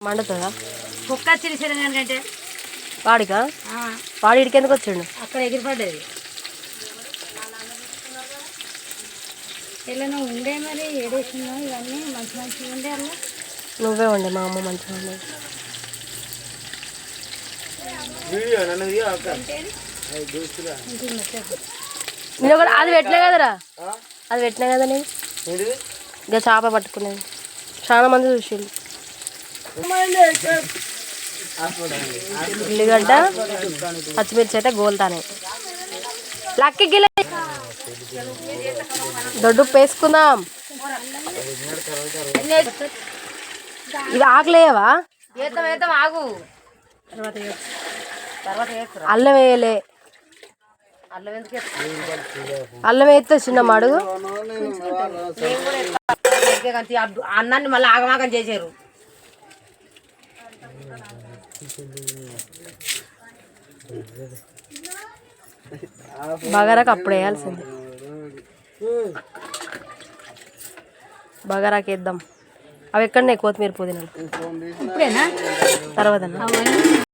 మండుతుందా? కుక్క వచ్చింది చిరంగానికంటే వాడికా? వాడి ఇడికి ఎందుకు వచ్చిండు? అక్కడ ఎగిరిపడ్డది. ఇలా నువ్వు ఉండే మరి ఏడేసినావు ఇవన్నీ మంచి మంచిగా ఉండే అలా? నువ్వే ఉండే మా అమ్మ మంచిగా ఉండేది నేను ఒకటి అది పెట్టినా కదరా? అది పెట్టినా కదా నేను ఇంకా చేప పట్టుకునేది. చాలా మంది చూసిండు ఉల్లిగడ్డ పచ్చిమిర్చి అయితే గోల్తానే. లక్కి గిలే దొడ్డు వేసుకుందాం. ఇవి ఆకలేవా ఆగు. అల్లం వేయలే. అల్లం వేస్తే చిన్న మడుగు అడ్డు- అన్నాన్ని మళ్ళీ ఆగమాగం చేశారు. బగారాకు అప్పుడు వేయాల్సింది. బగారాకి వేద్దాం. అవి ఎక్కడనే కొత్తిమీర పుదీనాలు. ఇప్పుడేనా? తర్వాత